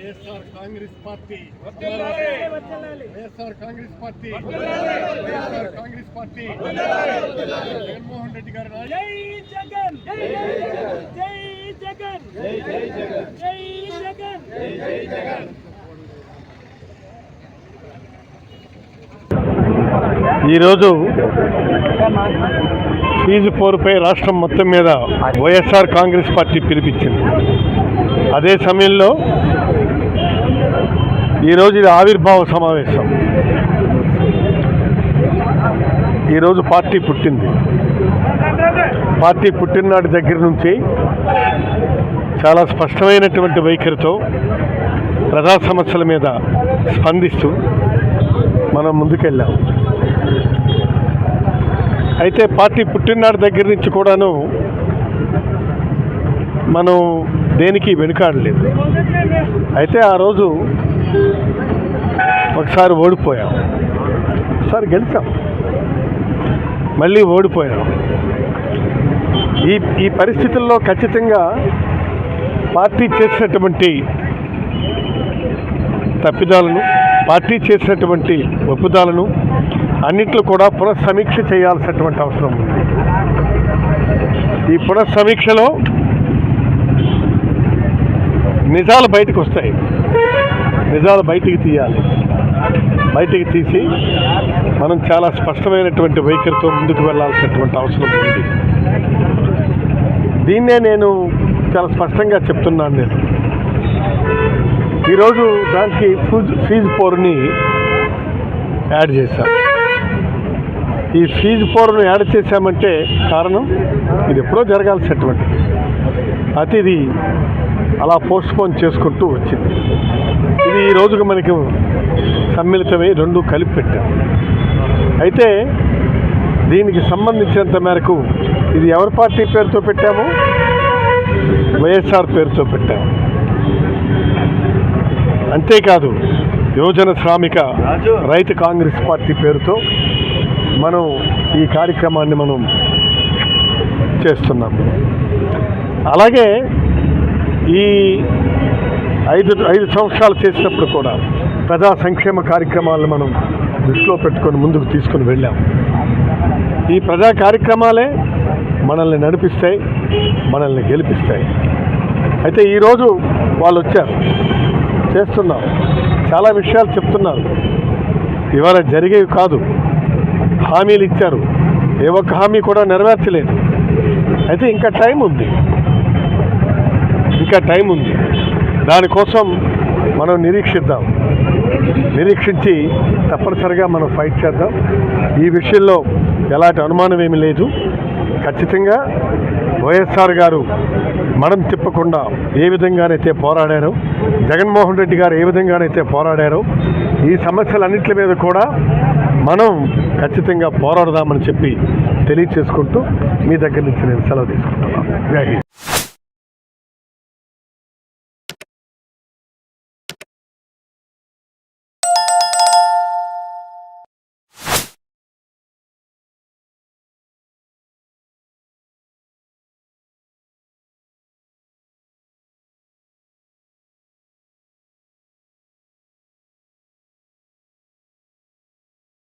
YSR Congress party. YSR Congress party. YSR Congress party. Jaganmohan Reddy గారి జై జగన్. జై జగన్. జై జగన్. జై జగన్. ఈరోజు ఫీజు పోరుపై రాష్ట్రం మొత్తం మీద వైఎస్ఆర్ కాంగ్రెస్ పార్టీ పిలిపించింది. అదే సమయంలో ఈరోజు ఇది ఆవిర్భావ సమావేశం. ఈరోజు పార్టీ పుట్టింది. పార్టీ పుట్టిననాటి దగ్గర నుంచి చాలా స్పష్టమైనటువంటి వైఖరితో ప్రజా సమస్యల మీద స్పందిస్తూ మనం ముందుకెళ్ళాం. అయితే పార్టీ పుట్టిననాటి దగ్గర నుంచి కూడాను మనం దేనికి వెనుకాడలేదు. అయితే ఆ రోజు ఒకసారి ఓడిపోయాం. ఒకసారి గెలిచాం. మళ్ళీ ఓడిపోయాం. ఈ ఈ పరిస్థితుల్లో ఖచ్చితంగా పార్టీ చేసినటువంటి తప్పిదాలను పార్టీ చేసినటువంటి ఒప్పుదాలను అన్నిట్లో కూడా పునఃసమీక్ష చేయాల్సినటువంటి అవసరం ఉంది. ఈ పునఃసమీక్షలో నిజాలు బయటకు వస్తాయి. నిజాలు బయటికి తీయాలి. బయటికి తీసి మనం చాలా స్పష్టమైనటువంటి వైఖరితో ముందుకు వెళ్ళాల్సినటువంటి అవసరం ఉంది. దీన్నే నేను చాలా స్పష్టంగా చెప్తున్నాను నేను. ఈరోజు దానికి ఫీజు ఫీజు పోరుని యాడ్ చేశాం. ఈ ఫీజు పోరును యాడ్ చేశామంటే కారణం ఇది ఎప్పుడో జరగాల్సినటువంటి అతిథి అలా పోస్ట్పోన్ చేసుకుంటూ వచ్చింది. ఇది ఈ రోజుకు మనకి సమ్మిళితమై రెండు కలిపి పెట్టాం. అయితే దీనికి సంబంధించినంత మేరకు ఇది ఎవరి పార్టీ పేరుతో పెట్టాము? వైఎస్ఆర్ పేరుతో పెట్టాము అంతేకాదు యువజన శ్రామిక రైతు కాంగ్రెస్ పార్టీ పేరుతో మనం ఈ కార్యక్రమాన్ని మనం చేస్తున్నాం. అలాగే ఈ ఐదు ఐదు సంవత్సరాలు చేసినప్పుడు కూడా ప్రజా సంక్షేమ కార్యక్రమాలను మనం దృష్టిలో పెట్టుకొని ముందుకు తీసుకొని వెళ్ళాం. ఈ ప్రజా కార్యక్రమాలే మనల్ని నడిపిస్తాయి మనల్ని గెలిపిస్తాయి. అయితే ఈరోజు వాళ్ళు వచ్చారు చేస్తున్నాం చాలా విషయాలు చెప్తున్నారు. ఇవాళ జరిగేవి కాదు హామీలు ఇచ్చారు. ఏ ఒక్క హామీ కూడా నెరవేర్చలేదు. అయితే ఇంకా టైం ఉంది. ఇంకా టైం ఉంది. దానికోసం మనం నిరీక్షిద్దాం. నిరీక్షించి తప్పనిసరిగా మనం ఫైట్ చేద్దాం. ఈ విషయంలో ఎలాంటి అనుమానం ఏమి లేదు. ఖచ్చితంగా వైఎస్ఆర్ గారు మనం తిప్పకుండా ఏ విధంగానైతే పోరాడారో జగన్మోహన్ రెడ్డి గారు ఏ విధంగానైతే పోరాడారో ఈ సమస్యలన్నింటి మీద కూడా మనం ఖచ్చితంగా పోరాడదామని చెప్పి తెలియచేసుకుంటూ మీ దగ్గర నుంచి నేను సెలవు తీసుకుంటున్నాను. జై హింద్.